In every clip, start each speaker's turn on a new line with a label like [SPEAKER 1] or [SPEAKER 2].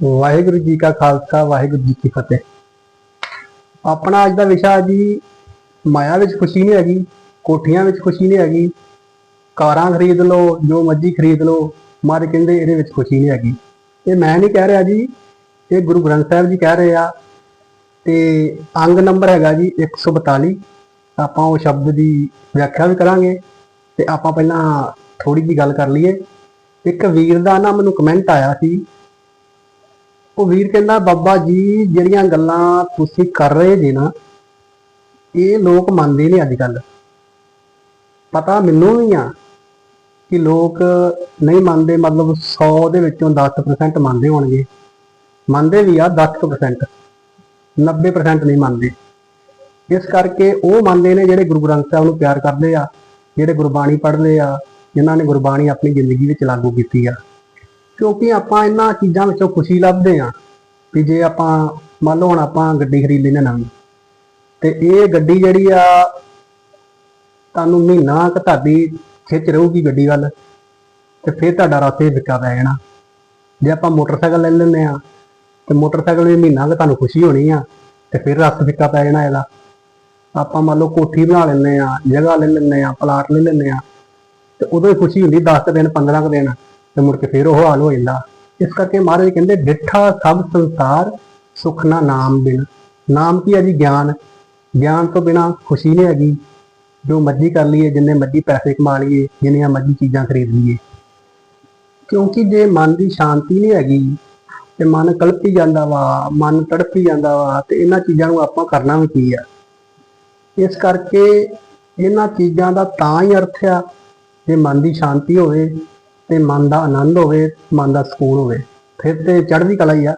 [SPEAKER 1] ਵਾਹਿਗੁਰੂ ਜੀ ਕਾ ਖਾਲਸਾ, ਵਾਹਿਗੁਰੂ ਜੀ ਕੀ ਫਤਿਹ। ਆਪਣਾ ਅੱਜ ਦਾ ਵਿਸ਼ਾ ਜੀ, ਮਾਇਆ ਵਿੱਚ ਖੁਸ਼ੀ ਨਹੀਂ ਹੈਗੀ, ਕੋਠੀਆਂ ਵਿੱਚ ਖੁਸ਼ੀ ਨਹੀਂ ਹੈਗੀ, ਕਾਰਾਂ ਖਰੀਦ ਲਓ, ਜੋ ਮਰਜ਼ੀ ਖਰੀਦ ਲਓ, ਮਾਰੇ ਕਹਿੰਦੇ ਇਹਦੇ ਵਿੱਚ ਖੁਸ਼ੀ ਨਹੀਂ ਹੈਗੀ। ਇਹ ਮੈਂ ਨਹੀਂ ਕਹਿ ਰਿਹਾ ਜੀ, ਇਹ ਗੁਰੂ ਗ੍ਰੰਥ ਸਾਹਿਬ ਜੀ ਕਹਿ ਰਹੇ ਆ, ਤੇ ਅੰਗ ਨੰਬਰ ਹੈਗਾ ਜੀ 142 ਆਪਾਂ ਉਹ ਸ਼ਬਦ ਦੀ ਵਿਆਖਿਆ ਵੀ ਕਰਾਂਗੇ, ਤੇ ਆਪਾਂ ਪਹਿਲਾਂ ਥੋੜੀ ਜੀ ਗੱਲ ਕਰ ਲਈਏ। ਇੱਕ ਵੀਰ ਦਾ ਨਾ ਮੈਨੂੰ ਕਮੈਂਟ ਆਇਆ ਸੀ ਉਹ ਵੀਰ ਕਹਿੰਦਾ, ਬਾਬਾ ਜੀ, ਜਿਹੜੀਆਂ ਗੱਲਾਂ ਤੁਸੀਂ ਕਰ ਰਹੇ ਜੀ ਨਾ, ਇਹ ਲੋਕ ਮੰਨਦੇ ਨਹੀਂ ਅੱਜ ਕੱਲ ਪਤਾ ਮੈਨੂੰ ਵੀ ਆ ਕਿ ਲੋਕ ਨਹੀਂ ਮੰਨਦੇ, ਮਤਲਬ 100 ਦੇ ਵਿੱਚੋਂ 10% ਮੰਨਦੇ ਹੋਣਗੇ। ਮੰਨਦੇ ਵੀ ਆ 10% 90% ਨਹੀਂ ਮੰਨਦੇ। ਇਸ ਕਰਕੇ ਉਹ ਮੰਨਦੇ ਨੇ ਜਿਹੜੇ ਗੁਰੂ ਗ੍ਰੰਥ ਸਾਹਿਬ ਨੂੰ ਪਿਆਰ ਕਰਦੇ ਆ, ਜਿਹੜੇ ਗੁਰਬਾਣੀ ਪੜ੍ਹਦੇ ਆ, ਜਿਨ੍ਹਾਂ ਨੇ ਗੁਰਬਾਣੀ ਆਪਣੀ ਜ਼ਿੰਦਗੀ ਵਿੱਚ ਲਾਗੂ ਕੀਤੀ ਆ। ਕਿਉਂਕਿ ਆਪਾਂ ਇਹਨਾਂ ਚੀਜ਼ਾਂ ਵਿੱਚੋਂ ਖੁਸ਼ੀ ਲੱਭਦੇ ਆ ਵੀ ਜੇ ਆਪਾਂ ਮੰਨ ਲਓ ਹੁਣ ਆਪਾਂ ਗੱਡੀ ਖਰੀਦ ਲੈਣਾ ਨਵੀਂ, ਤੇ ਇਹ ਗੱਡੀ ਜਿਹੜੀ ਆ ਤੁਹਾਨੂੰ ਮਹੀਨਾ ਕੁ ਤੁਹਾਡੀ ਖਿੱਚ ਰਹੂਗੀ ਗੱਡੀ ਵੱਲ, ਤੇ ਫਿਰ ਤੁਹਾਡਾ ਰਾਤੇ ਵਿਕਾ ਪੈ ਜਾਣਾ। ਜੇ ਆਪਾਂ ਮੋਟਰਸਾਈਕਲ ਲੈ ਲੈਂਦੇ ਆ ਤੇ ਮੋਟਰਸਾਈਕਲ ਵੀ ਮਹੀਨਾ ਕੁ ਤੁਹਾਨੂੰ ਖੁਸ਼ੀ ਹੋਣੀ ਆ, ਤੇ ਫਿਰ ਰਸ ਫਿੱਕਾ ਪੈ ਜਾਣਾ ਇਹਦਾ। ਆਪਾਂ ਮੰਨ ਲਓ ਕੋਠੀ ਬਣਾ ਲੈਂਦੇ ਆ ਜਗ੍ਹਾ ਲੈ ਲੈਂਦੇ ਆ ਪਲਾਟ ਲੈ ਲੈਂਦੇ ਆ ਤੇ ਉਦੋਂ ਹੀ ਖੁਸ਼ੀ ਹੁੰਦੀ 10 ਕੁ ਦਿਨ 15 ਕੁ ਦਿਨ। ਤੇ ਮੁੜ ਕੇ ਫਿਰ ਉਹ ਹਾਲ ਹੋ ਜਾਂਦਾ। ਇਸ ਕਰਕੇ ਮਹਾਰਾਜ ਕਹਿੰਦੇ, ਡਿੱਠਾ ਸਭ ਸੰਸਾਰ ਸੁਖ ਨਾ ਨਾਮ ਬਿਨ। ਨਾਮ ਕੀ ਹੈ ਜੀ? ਗਿਆਨ। ਗਿਆਨ ਤੋਂ ਬਿਨਾ ਖੁਸ਼ੀ ਨਹੀਂ ਹੈਗੀ। ਜੋ ਮਰਜ਼ੀ ਕਰ ਲਈਏ, ਜਿੰਨੇ ਮਰਜ਼ੀ ਪੈਸੇ ਕਮਾ ਲਈਏ, ਜਿੰਨੀਆਂ ਮਰਜ਼ੀ ਚੀਜ਼ਾਂ ਖਰੀਦ ਲਈਏ। ਕਿਉਂਕਿ ਜੇ ਮਨ ਦੀ ਸ਼ਾਂਤੀ ਨਹੀਂ ਹੈਗੀ, ਤੇ ਮਨ ਕਲਪੀ ਜਾਂਦਾ ਵਾ, ਮਨ ਤੜਪੀ ਜਾਂਦਾ ਵਾ, ਤੇ ਇਹਨਾਂ ਚੀਜ਼ਾਂ ਨੂੰ ਆਪਾਂ ਕਰਨਾ ਵੀ ਕੀ ਆ? ਇਸ ਕਰਕੇ ਇਹਨਾਂ ਚੀਜ਼ਾਂ ਦਾ ਤਾਂ ਹੀ ਅਰਥ ਆ, ਜੇ ਮਨ ਦੀ ਸ਼ਾਂਤੀ ਹੋਵੇ ਤੇ ਮਨ ਦਾ ਆਨੰਦ ਹੋਵੇ, ਮਨ ਦਾ ਸਕੂਨ ਹੋਵੇ। ਫਿਰ ਤੇ ਚੜ੍ਹਦੀ ਕਲਾ ਹੀ ਆ।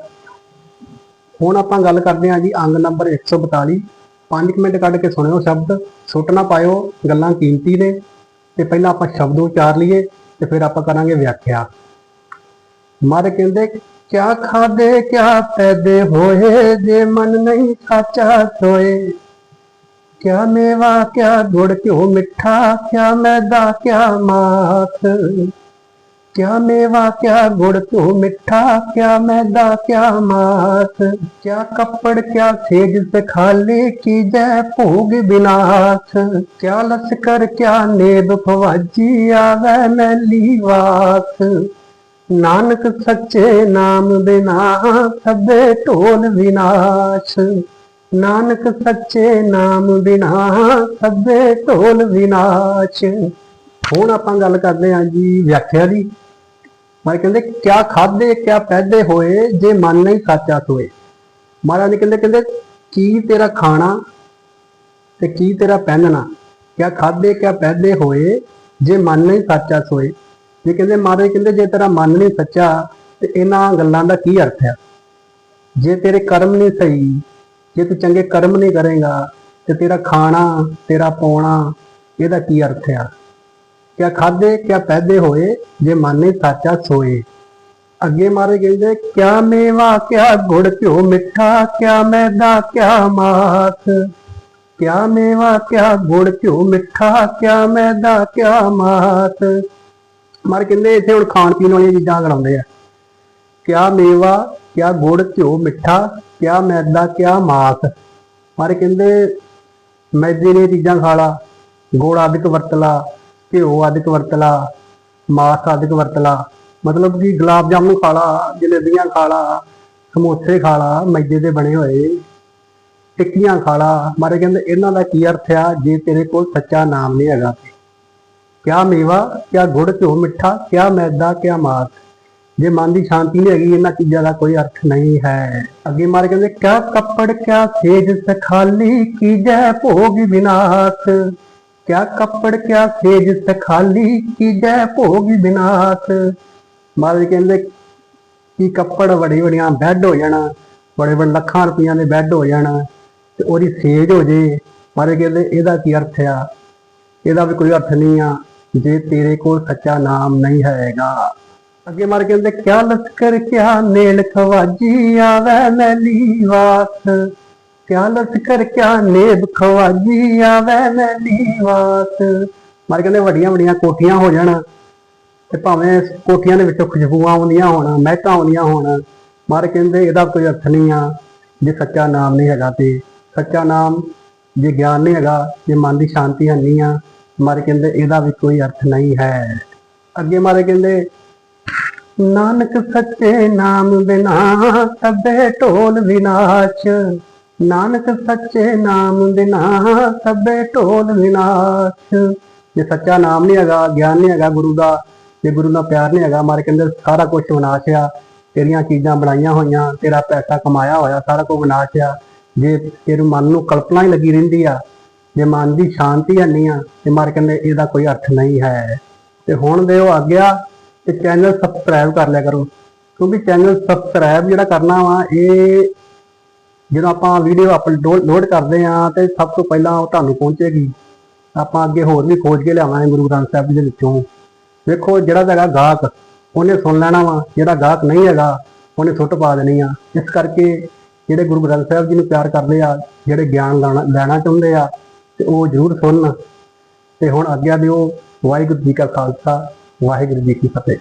[SPEAKER 1] ਹੁਣ ਆਪਾਂ ਗੱਲ ਕਰਦੇ ਹਾਂ ਜੀ ਅੰਗ ਨੰਬਰ 142 5 ਮਿੰਟ ਕੱਢ ਕੇ ਸੁਣਿਓ ਸ਼ਬਦ। ਸੁੱਟ ਨਾ ਪਾਇਓ ਗੱਲਾਂ ਕੀਮਤੀ ਨੇ। ਤੇ ਪਹਿਲਾਂ ਆਪਾਂ ਸ਼ਬਦ ਉਚਾਰ ਲਈਏ ਤੇ ਫਿਰ ਆਪਾਂ ਕਰਾਂਗੇ ਵਿਆਖਿਆ। ਮਰ ਕਹਿੰਦੇ, ਕਿਆ ਖਾਦੇ, ਕਿਆ ਪੈਦੇ ਹੋਏ ਜੇ ਮਨ ਨਹੀਂ ਸਾਚਾ ਸੋਏ ਕਿਆ ਮੇਵਾ, ਕਿਆ ਗੁੜ, ਕਿਉ ਮਿੱਠਾ, ਕਿਆ ਮੈਦਾ, ਕਿਆ ਮਾਸ? ਕਿਆ ਮੇਵਾ, ਕਿਆ ਗੁੜ, ਕਿਉ ਮਿੱਠਾ, ਕਿਆ ਮੈਦਾ, ਕਿਆ ਮਾਸ? ਕਿਆ ਕੱਪੜ, ਕਿਆ ਸੇਜ ਸਖਾਲੀ ਕੀ ਜੈ ਭੋਗ ਬਿਨਾਸ਼? ਕਿਆ ਲਸਕਰ, ਕਿਆ ਨੇਬ ਫਵਾਜੀ ਆਵੈ ਮੈਲੀ ਵਾਸ? ਨਾਨਕ ਸੱਚੇ ਨਾਮ ਬਿਨਾ ਸਭੇ ਢੋਲ ਵਿਨਾਸ਼। ਨਾਨਕ ਸੱਚੇ ਨਾਮ ਬਿਨਾ ਸਭੇ ਢੋਲ ਵਿਨਾਸ਼। ਹੁਣ ਆਪਾਂ ਗੱਲ ਕਰਦੇ ਹਾਂ ਜੀ ਵਿਆਖਿਆ ਦੀ। ਮਹਾਰਾਜ ਕਹਿੰਦੇ, ਕਿਆ ਖਾਦੇ ਕਿਆ ਪਹਿਦੇ ਹੋਏ ਜੇ ਮਨ ਨਹੀਂ ਸਾਚਾ ਸੋਏ ਮਹਾਰਾਜ ਨੇ ਕਹਿੰਦੇ ਕਹਿੰਦੇ, ਕੀ ਤੇਰਾ ਖਾਣਾ ਤੇ ਕੀ ਤੇਰਾ ਪਹਿਨਣਾ? ਕਿਆ ਖਾਦੇ ਕਿਆ ਪਹਿਦੇ ਹੋਏ ਜੇ ਮਨ ਨਹੀਂ ਸਾਚਾ ਸੋਏ ਜੇ ਕਹਿੰਦੇ ਮਹਾਰਾਜ ਕਹਿੰਦੇ, ਜੇ ਤੇਰਾ ਮਨ ਨਹੀਂ ਸੱਚਾ ਤੇ ਇਹਨਾਂ ਗੱਲਾਂ ਦਾ ਕੀ ਅਰਥ ਹੈ ਜੇ ਤੇਰੇ ਕਰਮ ਨਹੀਂ ਸਹੀ, ਜੇ ਤੂੰ ਚੰਗੇ ਕਰਮ ਨਹੀਂ ਕਰੇਗਾ, ਤੇ ਤੇਰਾ ਖਾਣਾ, ਤੇਰਾ ਪਾਉਣਾ, ਇਹਦਾ ਕੀ ਅਰਥ ਆ? ਕਿਆ ਖਾਦੇ ਕਿਆ ਪੈਦੇ ਹੋਏ, ਜੇ ਮਾਨੇ ਨਹੀਂ ਸਾਚਾ ਸੋਏ। ਅੱਗੇ ਮਾਰੇ ਕਹਿੰਦੇ, ਕਿਆ ਮੇਵਾ, ਕਿਆ ਗੁੜ ਘਿਓ ਮਿੱਠਾ, ਕਿਆ ਮੈਦਾ, ਕਿਆ ਮਾਸ। ਕਿਆ ਮੇਵਾ, ਕਿਆ ਗੁੜ ਘਿਓ ਮਿੱਠਾ, ਕਿਆ ਮੈਦਾ, ਕਿਆ ਮਾਸ। ਮਾਰੇ ਕਹਿੰਦੇ, ਇੱਥੇ ਹੁਣ ਖਾਣ ਪੀਣ ਵਾਲੀਆਂ ਚੀਜ਼ਾਂ ਕਰਾਉਂਦੇ ਆ। ਕਿਆ ਮੇਵਾ, ਕਿਆ ਗੁੜ ਘਿਓ ਮਿੱਠਾ, ਕਿਆ ਮੈਦਾ, ਕਿਆ ਮਾਸ। ਮਾਰੇ ਕਹਿੰਦੇ ਮੈਦੇ ਦੀਆਂ ਚੀਜ਼ਾਂ ਖਾ ਲਾ, ਗੋੜਾ ਆਦਿਕ ਵਰਤ ਲਾ ਘਿਓ ਆਦਿਕ ਵਰਤਲਾ, ਮਾਸ ਆਦਿਕ ਵਰਤ ਮਤਲਬ ਕਿ ਗੁਲਾਬ ਜਾਮੁਨ ਖਾ ਲਾ, ਜਲੇਬੀਆਂ ਖਾ ਲਾ, ਸਮੋਸੇ ਖਾ ਲਾ, ਮੈਦੇ ਦੇ ਬਣੇ ਹੋਏ, ਟਿੱਕੀਆਂ ਖਾ ਮਾਰੇ ਕਹਿੰਦੇ ਇਹਨਾਂ ਦਾ ਕੀ ਅਰਥ ਆ? ਜੇ ਤੇਰੇ ਕੋਲ ਸੱਚਾ ਨਾਮ ਨਹੀਂ ਹੈਗਾ ਕਿਆ ਮੇਵਾ, ਕਿਆ ਗੁੜ ਘਿਓ ਮਿੱਠਾ, ਕਿਆ ਮੈਦਾ, ਕਿਆ ਮਾਸ? ਜੇ ਮਨ ਦੀ ਸ਼ਾਂਤੀ ਨਹੀਂ ਹੈਗੀ, ਇਹਨਾਂ ਚੀਜ਼ਾਂ ਦਾ ਕੋਈ ਅਰਥ ਨਹੀਂ ਹੈ। ਅੱਗੇ ਮਾਰੇ ਕਹਿੰਦੇ, ਕਿਆ ਕੱਪੜ, ਕਿਆ ਸੇਜ, ਸਖਾਲੀ, ਕੀ ਜੈ ਭੋਗ ਵਿਨਾਸ਼? ਕਿਆ ਕੱਪੜ, ਕਿਆ ਸੇਜ ਸਖਾਲੀ, ਕੀ ਭੋਗ ਵਿਨਾਸ਼ ਮਾਰੇ ਕਹਿੰਦੇ, ਕੀ ਕੱਪੜ ਬੜੀ ਬੜੀਆਂ ਬੈੱਡ ਹੋ ਜਾਣਾ ਬੜੇ ਬੜੇ ਲੱਖਾਂ ਰੁਪਈਆਂ ਦੇ ਬੈੱਡ ਹੋ ਜਾਣਾ, ਤੇ ਉਹਦੀ ਸੇਜ ਹੋ ਜੇ। ਮਾਰੇ ਕਹਿੰਦੇ, ਇਹਦਾ ਕੀ ਅਰਥ ਆ? ਇਹਦਾ ਵੀ ਕੋਈ ਅਰਥ ਨਹੀਂ ਆ, ਜੇ ਤੇਰੇ ਕੋਲ ਸੱਚਾ ਨਾਮ ਨਹੀਂ ਹੈਗਾ। ਅੱਗੇ ਮਾਰ ਕਹਿੰਦੇ, ਕਿਆ ਲਸਕਰ, ਕਿਆ ਨੇਲ ਖਵਾਜੀ ਆਵੈ ਮੈਲੀ ਵਾਸ ਕਿਆ ਲਸਕਰ ਕਿਆ ਨੇਬ ਖਵਾਜੀ ਆਵੈ ਮੈਲੀ ਵਾਸ ਮਾਰ ਕਹਿੰਦੇ ਵੱਡੀਆਂ ਵੱਡੀਆਂ ਕੋਠੀਆਂ ਹੋ ਜਾਣ ਤੇ ਭਾਵੇਂ ਕੋਠੀਆਂ ਦੇ ਵਿੱਚੋਂ ਖੁਸ਼ਬੂਆਂ ਆਉਂਦੀਆਂ ਹੋਣ, ਮਹਿਕਾਂ ਆਉਂਦੀਆਂ ਹੋਣ, ਮਾਰ ਕਹਿੰਦੇ ਇਹਦਾ ਕੋਈ ਅਰਥ ਨਹੀਂ ਆ ਜੇ ਸੱਚਾ ਨਾਮ ਨਹੀਂ ਹੈਗਾ ਤੇ। ਸੱਚਾ ਨਾਮ ਜੇ ਗਿਆਨ ਨਹੀਂ ਹੈਗਾ, ਜੇ ਮਨ ਦੀ ਸ਼ਾਂਤੀ ਹੈ ਨਹੀਂ ਆ, ਮਾਰੇ ਕਹਿੰਦੇ ਇਹਦਾ ਵੀ ਕੋਈ ਅਰਥ ਨਹੀਂ ਹੈ। ਅੱਗੇ ਮਾਰੇ ਕਹਿੰਦੇ, ਨਾਨਕ ਸੱਚੇ ਨਾਮ ਬਿਨਾ ਸਭੇ ਢੋਲ ਵਿਨਾਸ਼। ਨਾਨਕ ਸੱਚੇ ਨਾਮ ਬਿਨਾ ਸਭੇ ਢੋਲ ਵਿਨਾਸ਼। ਜੇ ਸੱਚਾ ਨਾਮ ਨਹੀਂ ਹੈਗਾ, ਗਿਆਨ ਨਹੀਂ ਹੈਗਾ ਗੁਰੂ ਦਾ, ਜੇ ਗੁਰੂ ਦਾ ਪਿਆਰ ਨਹੀਂ ਹੈਗਾ ਮਾਰੇ ਕਹਿੰਦੇ ਸਾਰਾ ਕੁਝ ਵਿਨਾਸ਼ ਆ। ਤੇਰੀਆਂ ਚੀਜ਼ਾਂ ਬਣਾਈਆਂ ਹੋਈਆਂ, ਤੇਰਾ ਪੈਸਾ ਕਮਾਇਆ ਹੋਇਆ, ਸਾਰਾ ਕੁਝ ਵਿਨਾਸ਼ ਆ। ਜੇ ਤੇਰੇ ਮਨ ਨੂੰ ਕਲਪਨਾ ਹੀ ਲੱਗੀ ਰਹਿੰਦੀ ਆ, ਜੇ ਮਨ ਦੀ ਸ਼ਾਂਤੀ ਹੈ ਨਹੀਂ ਆ, ਤੇ ਮਾਰੇ ਕਹਿੰਦੇ ਇਹਦਾ ਕੋਈ ਅਰਥ ਨਹੀਂ ਹੈ। ਤੇ ਹੁਣ ਦੇ ਦਿਓ ਆਗਿਆ, ਤੇ ਚੈਨਲ ਸਬਸਕ੍ਰਾਈਬ ਕਰ ਲਿਆ ਕਰੋ। ਕਿਉਂਕਿ ਚੈਨਲ ਸਬਸਕ੍ਰਾਈਬ ਜਿਹੜਾ ਕਰਨਾ ਵਾ, ਇਹ ਜਦੋਂ ਆਪਾਂ ਵੀਡੀਓ ਅਪਲੋਡ ਲੋਡ ਕਰਦੇ ਆ ਤੇ ਸਭ ਤੋਂ ਪਹਿਲਾਂ ਉਹ ਤੁਹਾਨੂੰ ਪਹੁੰਚੇਗੀ। ਆਪਾਂ ਅੱਗੇ ਹੋਰ ਵੀ ਖੋਜ ਕੇ ਲਿਆਵਾਂਗੇ ਗੁਰੂ ਗ੍ਰੰਥ ਸਾਹਿਬ ਜੀ ਦੇ ਵਿੱਚੋਂ। ਵੇਖੋ ਜਿਹੜਾ ਹੈਗਾ ਗਾਹਕ, ਉਹਨੇ ਸੁਣ ਲੈਣਾ ਵਾ। ਜਿਹੜਾ ਗਾਹਕ ਨਹੀਂ ਹੈਗਾ, ਉਹਨੇ ਸੁੱਟ ਪਾ ਦੇਣੀ ਆ। ਇਸ ਕਰਕੇ ਜਿਹੜੇ ਗੁਰੂ ਗ੍ਰੰਥ ਸਾਹਿਬ ਜੀ ਨੂੰ ਪਿਆਰ ਕਰਦੇ ਆ, ਜਿਹੜੇ ਗਿਆਨ ਲੈਣਾ ਲੈਣਾ ਚਾਹੁੰਦੇ ਆ, ਤੇ ਉਹ ਜ਼ਰੂਰ ਸੁਣਨ। ਤੇ ਹੁਣ ਆਗਿਆ ਦਿਓ ਵਾਹਿਗੁਰੂ ਜੀ ਕਾ ਖਾਲਸਾ, ਵਾਹਿਗੁਰੂ ਜੀ ਕੀ ਫਤਿਹ।